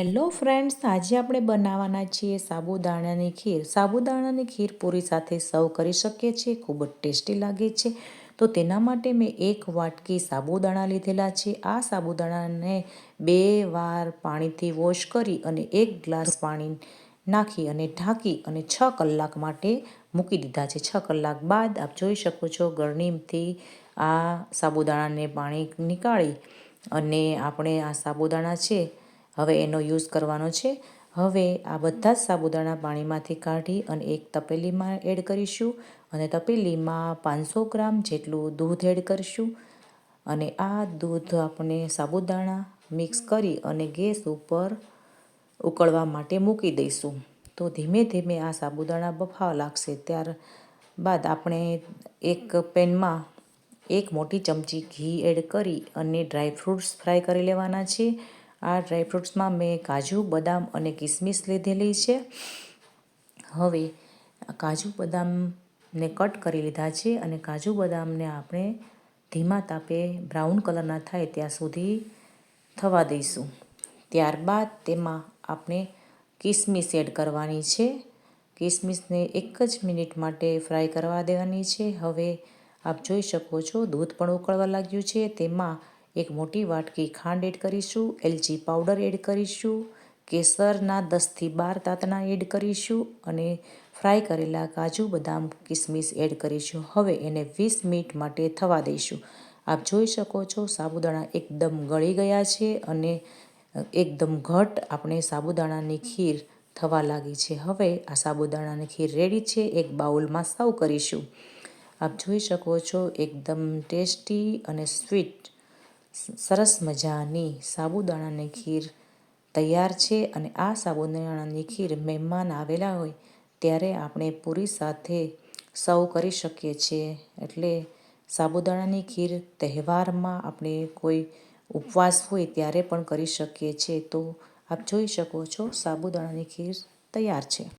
Hello friends આજે આપણે બનાવવાના છીએ સાબુદાણાની ખીર. સાબુદાણાની ખીર પૂરી સાથે સર્વ કરી શકીએ છીએ, ખૂબ જ ટેસ્ટી લાગે છે. તો તેના માટે મેં એક વાટકી સાબુદાણા લીધેલા છે. આ સાબુદાણાને બે વાર પાણીથી વોશ કરી અને એક ગ્લાસ પાણી નાખી અને ઢાંકી અને છ કલાક માટે મૂકી દીધા છે. છ કલાક બાદ આપ જોઈ શકો છો ગરણીમથી આ સાબુદાણાને પાણી નીકાળી અને આપણે આ સાબુદાણા છે હવે એનો યુઝ કરવાનો છે. હવે આ બધા જ સાબુદાણા પાણીમાંથી કાઢી અને એક તપેલીમાં એડ કરીશું અને તપેલીમાં પાંચસો ગ્રામ જેટલું દૂધ એડ કરીશું. અને આ દૂધ આપણે સાબુદાણા મિક્સ કરી અને ગેસ ઉપર ઉકળવા માટે મૂકી દઈશું. તો ધીમે ધીમે આ સાબુદાણા બફાવા લાગશે. ત્યાર બાદ આપણે એક પેનમાં એક મોટી ચમચી ઘી એડ કરી અને ડ્રાય ફ્રૂટ્સ ફ્રાય કરી લેવાના છે. આ ડ્રાયફ્રૂટ્સમાં મેં કાજુ, બદામ અને કિસમિસ લીધેલી છે. હવે કાજુ, બદામને કટ કરી લીધા છે અને કાજુ, બદામને આપણે ધીમા તાપે બ્રાઉન કલરના થાય ત્યાં સુધી થવા દઈશું. ત્યારબાદ તેમાં આપણે કિસમિસ એડ કરવાની છે. કિસમિસને એક જ મિનિટ માટે ફ્રાય કરવા દેવાની છે. હવે આપ જોઈ શકો છો, દૂધ પણ ઉકળવા લાગ્યું છે. તેમાં એક મોટી વાટકી ખાંડ એડ કરીશું, એલચી પાવડર એડ કરીશું, કેસરના દસથી બાર તાતણા એડ કરીશું અને ફ્રાય કરેલા કાજુ, બદામ, કિસમિસ એડ કરીશું. હવે એને વીસ મિનિટ માટે થવા દઈશું. આપ જોઈ શકો છો સાબુદાણા એકદમ ગળી ગયા છે અને એકદમ ઘટ આપણે સાબુદાણાની ખીર થવા લાગી છે. હવે આ સાબુદાણાની ખીર રેડી છે, એક બાઉલમાં સર્વ કરીશું. આપ જોઈ શકો છો એકદમ ટેસ્ટી અને સ્વીટ સરસ મજાની સાબુદાણાની ખીર તૈયાર છે અને આ સાબુદાણાની ખીર મહેમાન આવેલા હોય ત્યારે આપણે પૂરી સાથે સર્વ કરી શકીએ છીએ. એટલે સાબુદાણાની ખીર તહેવારમાં આપણે કોઈ ઉપવાસ હોય ત્યારે પણ કરી શકીએ છીએ. તો આપ જોઈ શકો છો સાબુદાણાની ખીર તૈયાર છે.